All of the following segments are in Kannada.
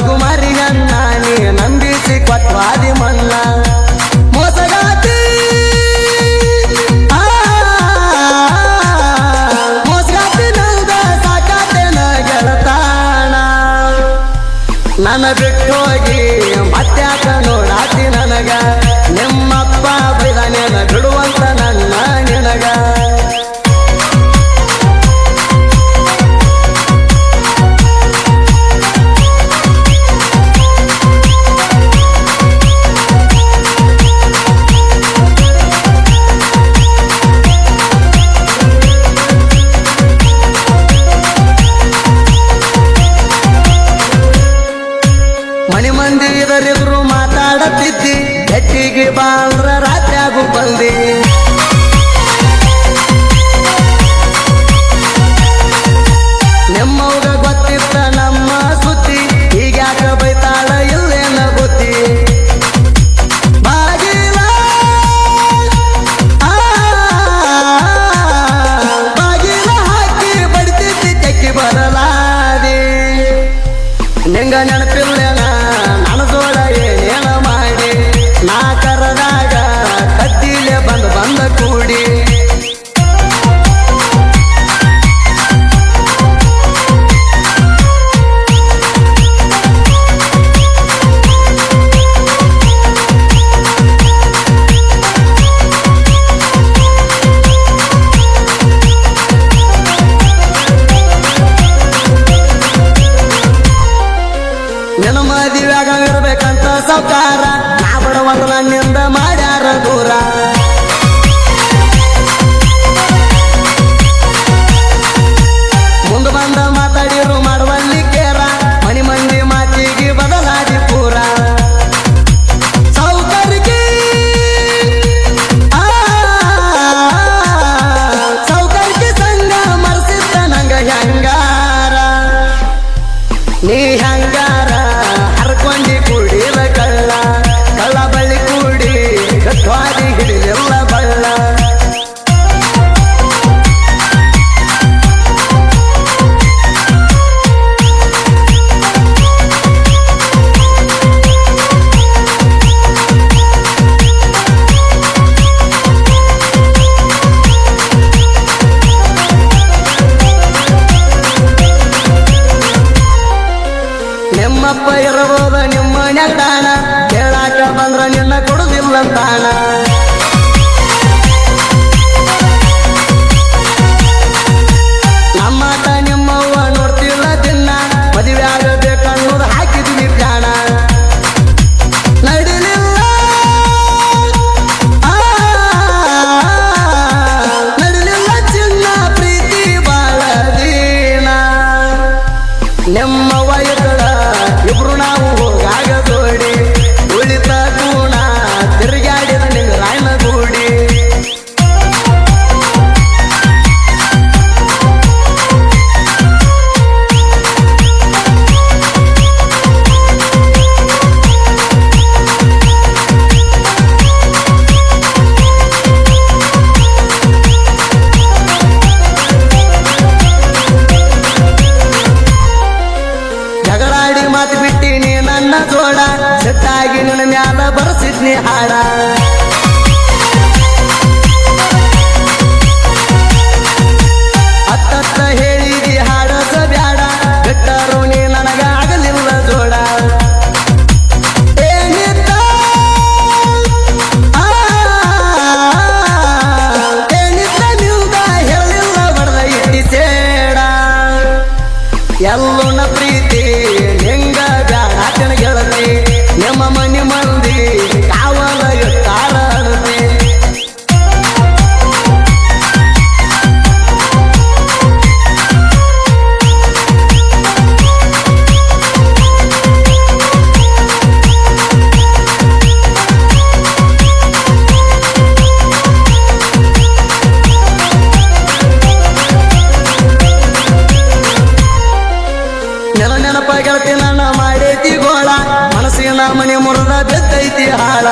ಕುಮಾರಿಯನ್ನ ನೀ ನಂಬಿಸಿ ಕೊಟ್ವಾದಿ ಮನ್ನ ಮೋಸಗಾತಿ ಮೋಸಗಾತಿ ನಂದ ಸಾಕಾತೆ ನ ಗೆಳತಾಣ ನನ್ನ ಬಿಟ್ಟು ಹೋಗಿ ಮತ್ತ್ಯಾಕ ನೋಡಾತಿ ನನಗ ನಿಮ್ಮಪ್ಪ ಬೈದಾನೇನ ಬಿಡುವಂತ ಕಾಣತಿದ್ದಿ ಹೆಟ್ಟಿಗೆ ಬಾಳ್ರ ರಾತ್ರಿಯಾಗೂ ಬಂದಿ. ಭಜನೆ ಹಾಡ ಅತ್ತತ್ತ ಹೇಳಿದಿ ಹಾಡಸ ಬ್ಯಾಡ ಬಿಟ್ಟರು ನೀ ನನಗಾಗಲಿಲ್ಲ ಜೋಡ ಏನಿದ್ದ ಏನಿದ್ದ ನಿಲ್ದ ಹೇಳಿಲ್ಲ ಪ್ರೀತಿ ನೆನಪ ಗೆಳತಿ ನನ್ನ ಮಾಡೈತಿ ಗೋಳ. ಮನಸ್ಸಿನ ಮನೆ ಮುರದ ಬೆತ್ತೈತಿ ಹಾಳ.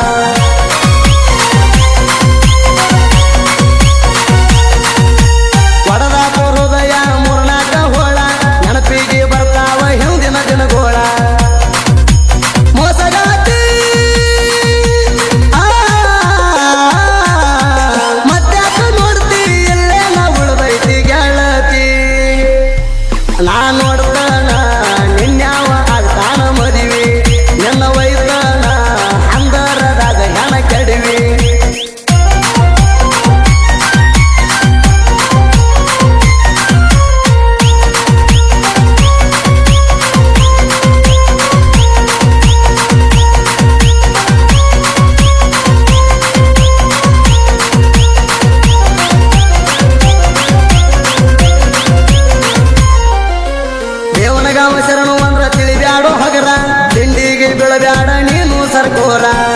સરકોરા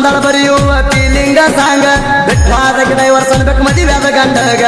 ಬಂದಾಳ ಬರೆಯುವ ತಿಲಿಂಗ ಸಾಂಗ. ಬೆಟ್ಟಾದಕ್ಕೆ ದೈವರ್ಸನ್ಬೇಕು ಮದುವೆ ಆದ ಗಂಡಗ.